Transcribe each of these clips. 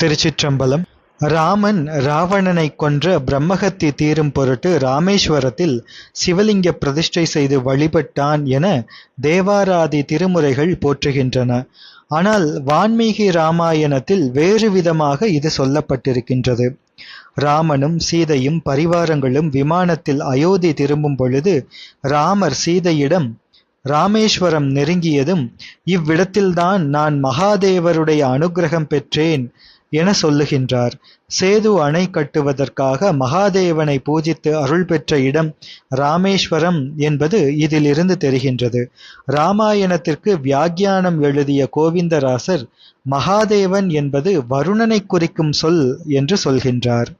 திருச்சிற்றம்பலம். ராமன் ராவணனை கொன்ற பிரம்மகத்தி தீரும் பொருட்டு ராமேஸ்வரத்தில் சிவலிங்க பிரதிஷ்டை செய்து வழிபட்டான் என தேவாராதி திருமுறைகள் போற்றுகின்றன. ஆனால் வான்மீகி ராமாயணத்தில் வேறு விதமாக இது சொல்லப்பட்டிருக்கின்றது. ராமனும் சீதையும் பரிவாரங்களும் விமானத்தில் அயோத்தி திரும்பும் பொழுது ராமர் சீதையிடம் ராமேஸ்வரம் நெருங்கியதும் இவ்விடத்தில்தான் நான் மகாதேவருடைய அனுக்கிரகம் பெற்றேன். என சொல்லுகின்றார். சேது அணை கட்டுவதற்காக மகாதேவனை பூஜித்து அருள் பெற்ற இடம் ராமேஸ்வரம் என்பது இதிலிருந்து தெரிகின்றது. ராமாயணத்திற்கு வியாக்கியானம் எழுதிய கோவிந்தராசர் மகாதேவன் என்பது வருணனை குறிக்கும் சொல் என்று சொல்கின்றார்.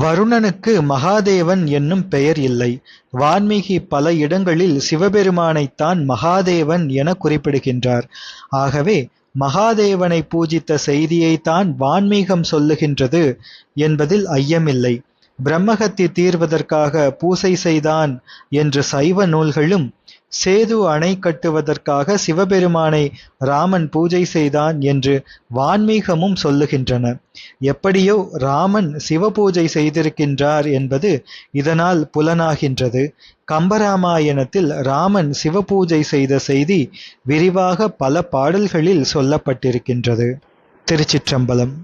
வருணனுக்கு மகாதேவன் என்னும் பெயர் இல்லை. வான்மீகி பல இடங்களில் சிவபெருமானைத்தான் மகாதேவன் என குறிப்பிடுகின்றார். ஆகவே மகாதேவனை பூஜித்த செய்தியைத்தான் வான்மீகம் சொல்லுகின்றது என்பதில் ஐயமில்லை. பிரம்மகத்தி தீர்வதற்காக பூசை செய்தான் என்று சைவ நூல்களும் சேது அணை கட்டுவதற்காக சிவபெருமானை ராமன் பூஜை செய்தான் என்று வான்மீகமும் சொல்லுகின்றன. எப்படியோ ராமன் சிவபூஜை செய்திருக்கின்றார் என்பது இதனால் புலனாகின்றது. கம்பராமாயணத்தில் ராமன் சிவபூஜை செய்த செய்தி விரிவாக பல பாடல்களில் சொல்லப்பட்டிருக்கின்றது. திருச்சிற்றம்பலம்